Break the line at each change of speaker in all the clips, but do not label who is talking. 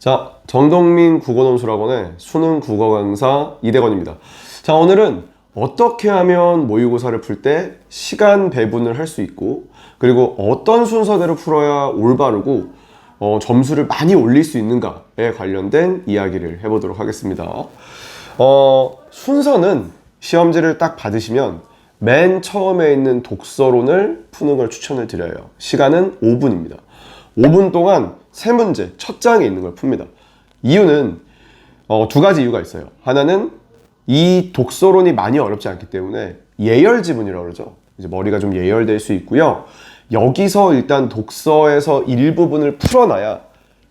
자, 정동민 국어논술학원의 수능 국어 강사 이대건입니다. 자, 오늘은 어떻게 하면 모의고사를 풀 때 시간 배분을 할 수 있고, 그리고 어떤 순서대로 풀어야 올바르고, 어, 점수를 많이 올릴 수 있는가에 관련된 이야기를 해보도록 하겠습니다. 어, 순서는 시험지를 딱 받으시면 맨 처음에 있는 독서론을 푸는 걸 추천을 드려요. 시간은 5분입니다. 5분 동안 세 문제 첫 장에 있는 걸 풉니다. 이유는 어, 두 가지 이유가 있어요. 하나는 이 독서론이 많이 어렵지 않기 때문에 예열 지문이라고 그러죠. 이제 머리가 좀 예열될 수 있고요. 여기서 일단 독서에서 일부분을 풀어놔야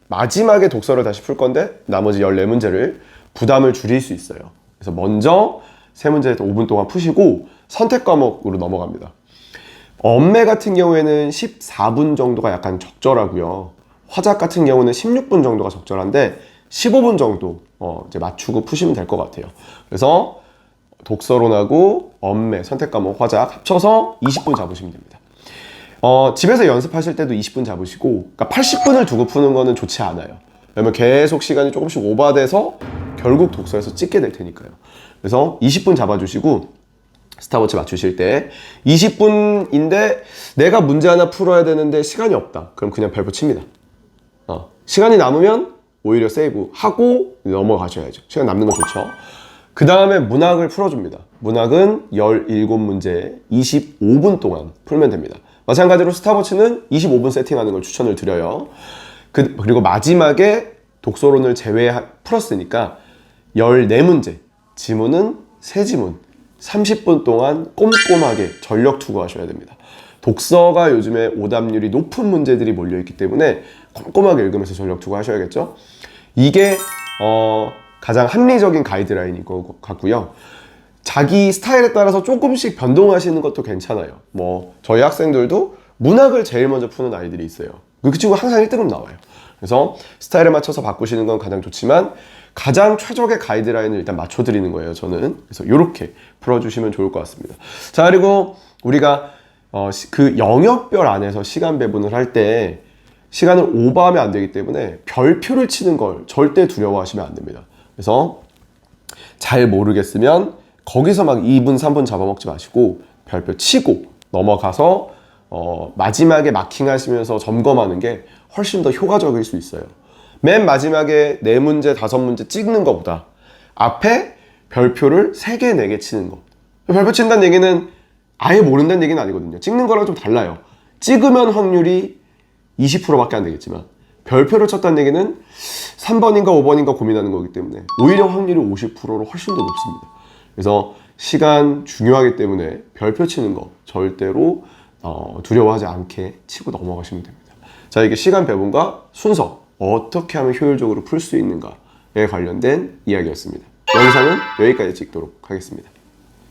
마지막에 독서를 다시 풀 건데 나머지 14문제를 부담을 줄일 수 있어요. 그래서 먼저 세 문제 5분 동안 푸시고 선택 과목으로 넘어갑니다. 엄매 같은 경우에는 14분 정도가 약간 적절하고요. 화작 같은 경우는 16분 정도가 적절한데 15분 정도 어, 이제 맞추고 푸시면 될 것 같아요. 그래서 독서론하고 엄매, 선택 과목, 화작 합쳐서 20분 잡으시면 됩니다. 어, 집에서 연습하실 때도 20분 잡으시고, 그러니까 80분을 두고 푸는 거는 좋지 않아요. 왜냐면 계속 시간이 조금씩 오버돼서 결국 독서에서 찍게 될 테니까요. 그래서 20분 잡아주시고, 스타워치 맞추실 때 20분인데 내가 문제 하나 풀어야 되는데 시간이 없다. 그럼 그냥 별표 칩니다. 어, 시간이 남으면 오히려 세이브 하고 넘어가셔야죠. 시간 남는 거 좋죠. 그 다음에 문학을 풀어줍니다. 문학은 17문제 25분 동안 풀면 됩니다. 마찬가지로 스타워치는 25분 세팅하는 걸 추천을 드려요. 그, 그리고 마지막에 독서론을 제외 풀었으니까 14문제, 지문은 3지문, 30분 동안 꼼꼼하게 전력 투구하셔야 됩니다. 독서가 요즘에 오답률이 높은 문제들이 몰려있기 때문에 꼼꼼하게 읽으면서 전력 투구하셔야겠죠. 이게 어, 가장 합리적인 가이드라인인 것 같고요. 자기 스타일에 따라서 조금씩 변동하시는 것도 괜찮아요. 뭐 저희 학생들도 문학을 제일 먼저 푸는 아이들이 있어요. 그 친구 항상 1등급 나와요. 그래서 스타일에 맞춰서 바꾸시는 건 가장 좋지만 가장 최적의 가이드라인을 일단 맞춰드리는 거예요. 저는 그래서 이렇게 풀어주시면 좋을 것 같습니다. 자 그리고 우리가 어, 시- 그 영역별 안에서 시간 배분을 할때 시간을 오버하면 안 되기 때문에 별표를 치는 걸 절대 두려워하시면 안 됩니다. 그래서 잘 모르겠으면 거기서 막 2분, 3분 잡아먹지 마시고 별표 치고 넘어가서 어, 마지막에 마킹하시면서 점검하는 게 훨씬 더 효과적일 수 있어요. 맨 마지막에 네 문제, 다섯 문제 찍는 것보다 앞에 별표를 세 개, 네 개 치는 거. 별표 친다는 얘기는 아예 모른다는 얘기는 아니거든요. 찍는 거랑 좀 달라요. 찍으면 확률이 20%밖에 안 되겠지만 별표를 쳤다는 얘기는 3번인가 5번인가 고민하는 거기 때문에 오히려 확률이 50%로 훨씬 더 높습니다. 그래서 시간 중요하기 때문에 별표 치는 거 절대로 어, 두려워하지 않게 치고 넘어가시면 됩니다. 자, 이게 시간 배분과 순서 어떻게 하면 효율적으로 풀 수 있는가에 관련된 이야기였습니다. 영상은 여기까지 찍도록 하겠습니다.